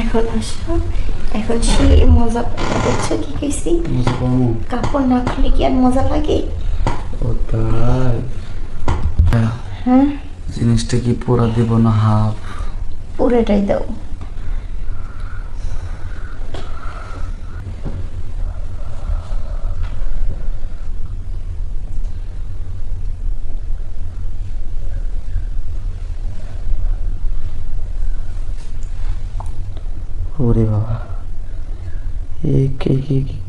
এখন আসো। এখন সে মজা পাবে কি কইছি? মজা পাবো কাপড় না খুলে কি আর মজা লাগে? ও তাই। হ্যাঁ। জিনিসটা কি পুরা দিব না হাফ? পুরোটাই দাও।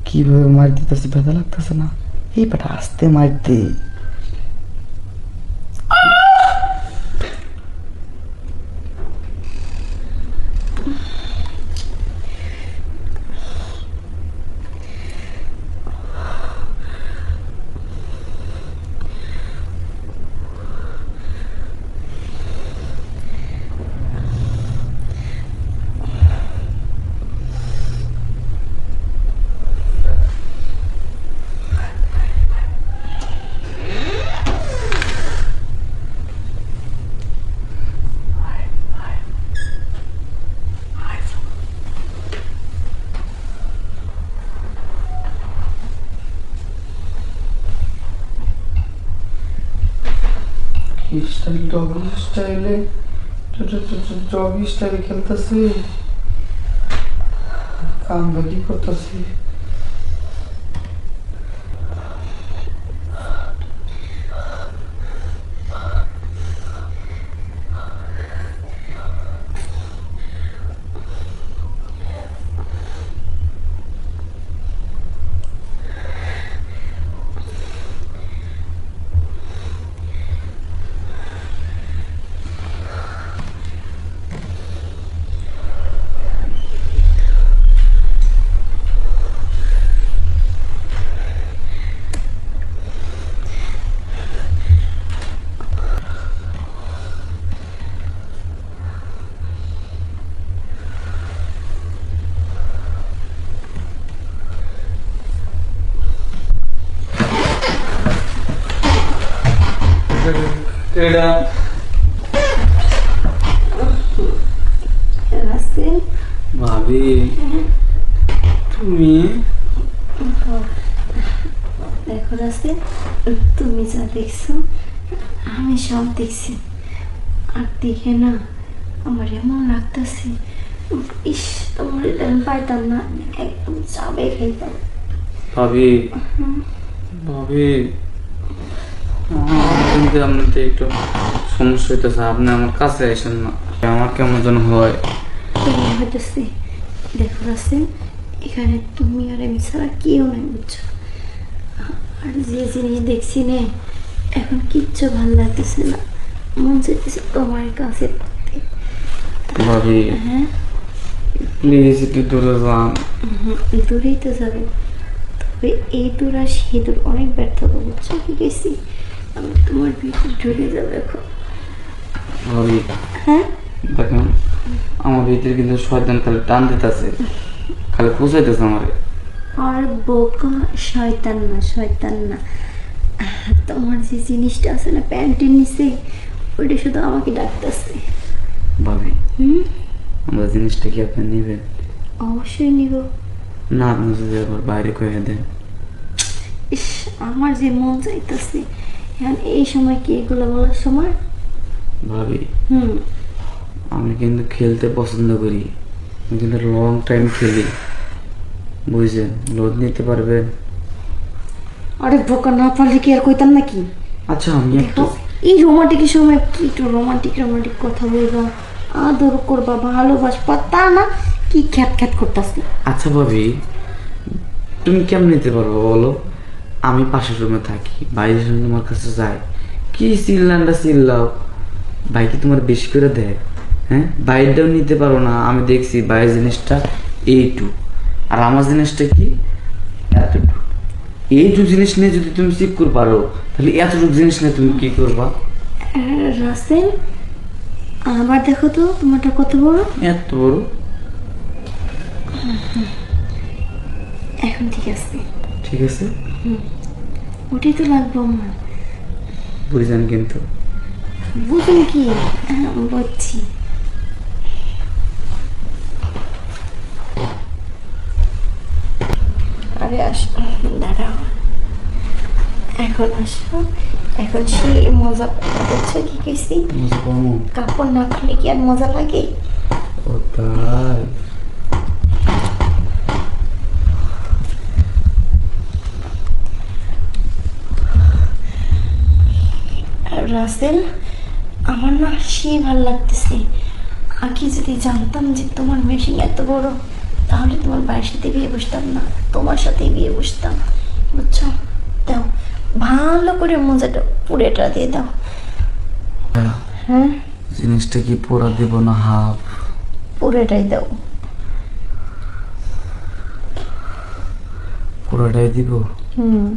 কিভাবে মার দিতেছে ব্যথা লাগতেছে না এই বেটা আস্তে মারতে স্টাইল ডগি স্টাইলে ডগি স্টাইলে খেলতেছে কামটা কি করতেছে এটা ভাবি তুমি? দেখো রাসেল তুমি যা দেখছ আমি সব দেখছি। আর দেখে না আমার এমন লাগতেছে। ইস তোমার এটা পাইতাম না একদম চাবে খাইতাম। ভাবি ভাবি আমার কিন্তু আপনাতে একটু সমস্যা হইতেছে আপনি আমার কাছে আসেন না। আমার কেমন যেন হয়। হইতেছে দেখো রাসেল এখানে তুমি আর আমি ছাড়া কেউ নাই বুঝছ? আর যে জিনিস দেখছি নে এখন কিচ্ছু ভালো লাগতেছে না। মন চাইতেছে তোমার কাছে থাকতে। ভাবি হ্যাঁ? প্লিজ একটু দূরে যান। দূরেই তো যাবে। তবে এই দূর আর সেই দূর অনেক ব্যর্থ বুঝছ? কি গেছি তোমার ভিতরে ঢুকে যাবে এখন ভাবি হ্যাঁ? দেখেন আমার ভিতরে কিন্তু শয়তান খালি টান দিতেছে খালি পুষাইতেছে আমারে। আর বোকা শয়তান না শয়তান না। তোমার যে জিনিসটা আছে না প্যান্টের নিচে ওইটা শুধু আমাকে ডাকতেছে। ভাবি হুম? আমার জিনিসটা কি আপনি নেবেন? অবশ্যই নিব। না আপনি যদি আবার বাইরে কয়ে দেন। ইস আমার যে মন চাইতেছে এখন এই সময় কি এগুলো বলার সময়? ভাবি হুম। আমি কিন্তু খেলতে পছন্দ করি। আমি কিন্তু লং টাইম খেলি। বুঝছেন? লোড নিতে পারবেন আরে বোকা না পারলে কি আর কইতাম নাকি? আচ্ছা আমি একটু এই রোমান্টিকের সময় কি একটু রোমান্টিক রোমান্টিক কথা বলবা? আদর করবা ভালোবাসবা তা না কি খ্যাত খ্যাত করতেছি। আচ্ছা ভাবি তুমি কেমন নিতে পারব বলো? আমি পাশের রুমে থাকি বাইরের রুমে তোমার কাছে যাই। কি চিল্লানটা চিল্লাও? ভাই কি তোমার বেশি করে দেয়? হ্যাঁ? বাইরটাও নিতে পারো না আমি দেখছি বাইরের জিনিসটা এইটু আর আমার জিনিসটা কি? এতটুকু। এইটু জিনিস নিয়ে যদি তুমি চিপ করে পারো তাহলে এতটুকু জিনিস নিয়ে তুমি কি করবা? রাসেল আবার দেখো তো তোমারটা কত বড়? এত বড়? এখন ঠিক আছে। ঠিক আছে? ওটাই তো লাগবে আমার। বুঝলেন কিন্তু। বুঝুন কি? বলছি। আরে আস দাঁড়াও। এখন আসো। এখন সে মজা করছ কি কেছি কাপড় না খুলে কি আর মজা লাগে? ও তাই। রাসেল আমার না সেই ভালো লাগতেছে। আগে যদি জানতাম যে তোমার মেশিন এত বড় তাহলে তোমার ভাইয়ের সাথে বিয়ে বসতাম না তোমার সাথে বিয়ে বসতাম। বুঝছ? দাও ভালো করে মোজাটা পুরেটা দিয়ে দাও। হ্যাঁ? জিনিসটা কি পোড়া দিব না হাফ? পুরেটাই দাও। পুরোটাই দিব? হুম।